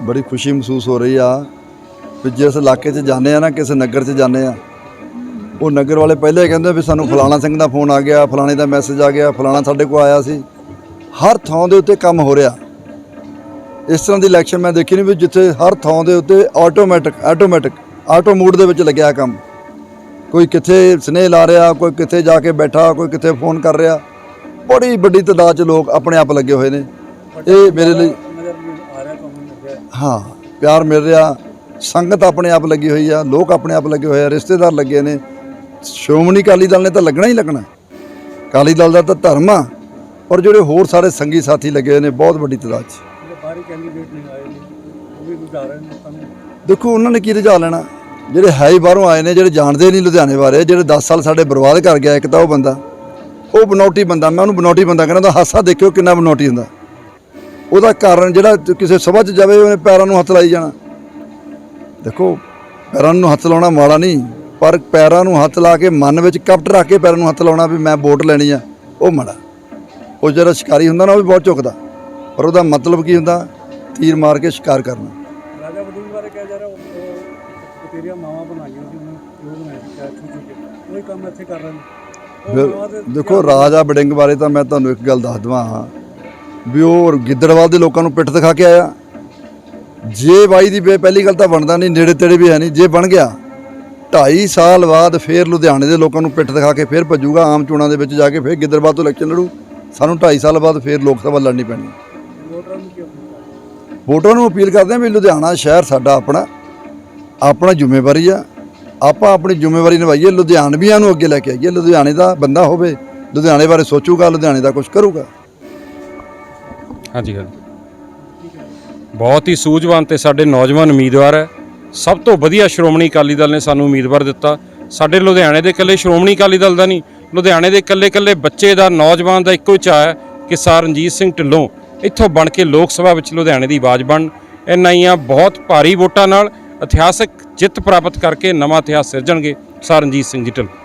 ਬੜੀ ਖੁਸ਼ੀ ਮਹਿਸੂਸ ਹੋ ਰਹੀ ਆ ਵੀ ਜਿਸ ਇਲਾਕੇ 'ਚ ਜਾਂਦੇ ਆ ਨਾ, ਕਿਸੇ ਨਗਰ 'ਚ ਜਾਂਦੇ ਆ, ਉਹ ਨਗਰ ਵਾਲੇ ਪਹਿਲੇ ਕਹਿੰਦੇ ਵੀ ਸਾਨੂੰ ਫਲਾਣਾ ਸਿੰਘ ਦਾ ਫੋਨ ਆ ਗਿਆ, ਫਲਾਣੇ ਦਾ ਮੈਸੇਜ ਆ ਗਿਆ, ਫਲਾਣਾ ਸਾਡੇ ਕੋਲ ਆਇਆ ਸੀ। ਹਰ ਥਾਂ ਦੇ ਉੱਤੇ ਕੰਮ ਹੋ ਰਿਹਾ। ਇਸ ਤਰ੍ਹਾਂ ਦੀ ਇਲੈਕਸ਼ਨ ਮੈਂ ਦੇਖੀ ਨਹੀਂ ਵੀ ਜਿੱਥੇ ਹਰ ਥਾਂ ਦੇ ਉੱਤੇ ਆਟੋਮੈਟਿਕ ਆਟੋਮੈਟਿਕ ਆਟੋ ਮੋਡ ਦੇ ਵਿੱਚ ਲੱਗਿਆ ਕੰਮ। ਕੋਈ ਕਿੱਥੇ ਸਨੇਹ ਲਾ ਰਿਹਾ, ਕੋਈ ਕਿੱਥੇ ਜਾ ਕੇ ਬੈਠਾ, ਕੋਈ ਕਿੱਥੇ ਫੋਨ ਕਰ ਰਿਹਾ। ਬੜੀ ਵੱਡੀ ਤਾਦਾਦ 'ਚ ਲੋਕ ਆਪਣੇ ਆਪ ਲੱਗੇ ਹੋਏ ਨੇ। ਇਹ ਮੇਰੇ ਲਈ ਹਾਂ ਪਿਆਰ ਮਿਲ ਰਿਹਾ। ਸੰਗਤ ਆਪਣੇ ਆਪ ਲੱਗੀ ਹੋਈ ਆ ਲੋਕ ਆਪਣੇ ਆਪ ਲੱਗੇ ਹੋਏ ਆ ਰਿਸ਼ਤੇਦਾਰ ਲੱਗੇ ਨੇ। ਸ਼੍ਰੋਮਣੀ ਅਕਾਲੀ ਦਲ ਨੇ ਤਾਂ ਲੱਗਣਾ ਹੀ ਲੱਗਣਾ। ਅਕਾਲੀ ਦਲ ਦਾ ਤਾਂ ਧਰਮ ਆ ਪਰ ਜਿਹੜੇ ਹੋਰ ਸਾਰੇ ਸੰਗੀ ਸਾਥੀ ਲੱਗੇ ਹੋਏ ਨੇ ਬਹੁਤ ਵੱਡੀ ਤਾਦਾਦ 'ਚ। ਜਿਹੜੇ ਬਾਹਰੀ ਕੈਂਡੀਡੇਟ ਨਹੀਂ ਆਏ ਨੇ ਉਹ ਵੀ ਰੁਝਾ ਰਹੇ ਨੇ ਲੋਕਾਂ ਨੂੰ? ਦੇਖੋ ਉਹਨਾਂ ਨੇ ਕੀ ਰੁਝਾ ਲੈਣਾ? ਜਿਹੜੇ ਹੈ ਹੀ ਬਾਹਰੋਂ ਆਏ ਨੇ ਜਿਹੜੇ ਜਾਣਦੇ ਨਹੀਂ ਲੁਧਿਆਣੇ ਬਾਰੇ ਜਿਹੜੇ 10 ਸਾਲ ਸਾਡੇ ਬਰਬਾਦ ਕਰ ਗਿਆ ਇੱਕ ਤਾਂ ਉਹ ਬੰਦਾ ਉਹ ਬਨੌਟੀ ਬੰਦਾ ਮੈਂ ਉਹਨੂੰ ਬਨੌਟੀ ਬੰਦਾ ਕਹਿੰਦਾ ਹਾਸਾ ਦੇਖਿਓ ਕਿੰਨਾ ਬਨੌਟੀ ਹੁੰਦਾ। ਉਹਦਾ ਕਾਰਨ ਜਿਹੜਾ ਕਿਸੇ ਸਭਾ 'ਚ ਜਾਵੇ ਉਹਨੇ ਪੈਰਾਂ ਨੂੰ ਹੱਥ ਲਾਈ ਜਾਣਾ। ਦੇਖੋ ਪੈਰਾਂ ਨੂੰ ਹੱਥ ਲਾਉਣਾ ਮਾੜਾ ਨਹੀਂ ਪਰ ਪੈਰਾਂ ਨੂੰ ਹੱਥ ਲਾ ਕੇ ਮਨ ਵਿੱਚ ਕਪਟ ਰੱਖ ਕੇ ਪੈਰਾਂ ਨੂੰ ਹੱਥ ਲਾਉਣਾ ਵੀ ਮੈਂ ਵੋਟ ਲੈਣੀ ਆ ਉਹ ਮਾੜਾ। ਉਹ ਜਿਹੜਾ ਸ਼ਿਕਾਰੀ ਹੁੰਦਾ ਨਾ ਉਹ ਵੀ ਬਹੁਤ ਝੁਕਦਾ। ਪਰ ਉਹਦਾ ਮਤਲਬ ਕੀ ਹੁੰਦਾ? ਤੀਰ ਮਾਰ ਕੇ ਸ਼ਿਕਾਰ ਕਰਨਾ। ਰਾਜਾ ਵਡੂਲ ਬਾਰੇ ਕਿਹਾ ਜਾ ਰਿਹਾ ਉਹ ਉਹ ਬਤੇਰੀਆਂ ਮਾਵਾਂ ਬਣਾਈਆਂ ਸੀ ਉਹਨੂੰ ਉਹ ਬਣਾਇਆ ਸੀ ਸ਼ਾਇਦ ਛੂ ਛੂ ਕੇ ਉਹੀ ਕੰਮ ਇੱਥੇ ਕਰ ਰਹੇ ਨੇ। ਉਹ ਮਾਵਾਂ ਦੇ ਫਿਰ ਦੇਖੋ ਰਾਜਾ ਬਡਿੰਗ ਬਾਰੇ ਤਾਂ ਮੈਂ ਤੁਹਾਨੂੰ ਇੱਕ ਗੱਲ ਦੱਸ ਦਵਾਂ। ਵੀ ਉਹ ਗਿੱਦੜਵਾਲ ਦੇ ਲੋਕਾਂ ਨੂੰ ਪਿੱਠ ਦਿਖਾ ਕੇ ਆਇਆ। ਜੇ ਬਾਈ ਦੀ ਬੇ ਪਹਿਲੀ ਗੱਲ ਤਾਂ ਬਣਦਾ ਨਹੀਂ, ਨੇੜੇ ਤੇੜੇ ਵੀ ਹੈ ਨਹੀਂ। ਜੇ ਬਣ ਗਿਆ 2.5 ਸਾਲ ਬਾਅਦ ਫੇਰ ਲੁਧਿਆਣੇ ਦੇ ਲੋਕਾਂ ਨੂੰ ਪਿੱਠ ਦਿਖਾ ਕੇ ਫੇਰ ਭੱਜੂਗਾ, ਆਮ ਚੋਣਾਂ ਦੇ ਵਿੱਚ ਜਾ ਕੇ ਫੇਰ ਗਿੱਦੜਬਾਲ ਤੋਂ ਇਲੈਕਸ਼ਨ ਲੜੂ। ਸਾਨੂੰ 2.5 ਸਾਲ ਬਾਅਦ ਫੇਰ ਲੋਕ ਸਭਾ ਲੜਨੀ ਪੈਣੀ। ਵੋਟਰਾਂ ਨੂੰ ਅਪੀਲ ਕਰਦੇ ਹਾਂ ਵੀ ਲੁਧਿਆਣਾ ਸ਼ਹਿਰ ਸਾਡਾ ਆਪਣਾ ਆਪਣਾ ਜ਼ਿੰਮੇਵਾਰੀ ਆ। ਆਪਾਂ ਆਪਣੀ ਜ਼ਿੰਮੇਵਾਰੀ ਨਿਭਾਈਏ, ਲੁਧਿਆਣਵੀਆਂ ਨੂੰ ਅੱਗੇ ਲੈ ਕੇ ਆਈਏ। ਲੁਧਿਆਣੇ ਦਾ ਬੰਦਾ ਹੋਵੇ, ਲੁਧਿਆਣੇ ਬਾਰੇ ਸੋਚੂਗਾ, ਲੁਧਿਆਣੇ ਦਾ ਕੁਝ ਕਰੂਗਾ। ਹਾਂਜੀ ਹਾਂਜੀ। ਬਹੁਤ ਹੀ ਸੂਝਵਾਨ ਤੇ ਸਾਡੇ ਨੌਜਵਾਨ ਉਮੀਦਵਾਰ ਹੈ। ਸਭ ਤੋਂ ਵਧੀਆ ਸ਼੍ਰੋਮਣੀ ਅਕਾਲੀ ਦਲ ਨੇ ਸਾਨੂੰ ਉਮੀਦਵਾਰ ਦਿੱਤਾ। ਸਾਡੇ ਲੁਧਿਆਣੇ ਦੇ ਇਕੱਲੇ ਸ਼੍ਰੋਮਣੀ ਅਕਾਲੀ ਦਲ ਦਾ ਨਹੀਂ, ਲੁਧਿਆਣੇ ਦੇ ਇਕੱਲੇ ਇਕੱਲੇ ਬੱਚੇ ਦਾ, ਨੌਜਵਾਨ ਦਾ ਇੱਕੋ ਹੀ ਚਾਅ ਹੈ ਕਿ ਸਰ ਰਣਜੀਤ ਸਿੰਘ ਢਿੱਲੋਂ ਇੱਥੋਂ ਬਣ ਕੇ ਲੋਕ ਸਭਾ ਵਿੱਚ ਲੁਧਿਆਣੇ ਦੀ ਆਵਾਜ਼ ਬਣ ਇੰਨਾ ਹੀ ਆ ਬਹੁਤ ਭਾਰੀ ਵੋਟਾਂ ਨਾਲ ਇਤਿਹਾਸਕ ਜਿੱਤ ਪ੍ਰਾਪਤ ਕਰਕੇ ਨਵਾਂ ਇਤਿਹਾਸ ਸਿਰਜਣਗੇ ਸਰ ਰਣਜੀਤ ਸਿੰਘ ਜੀ ਢਿੱਲੋਂ।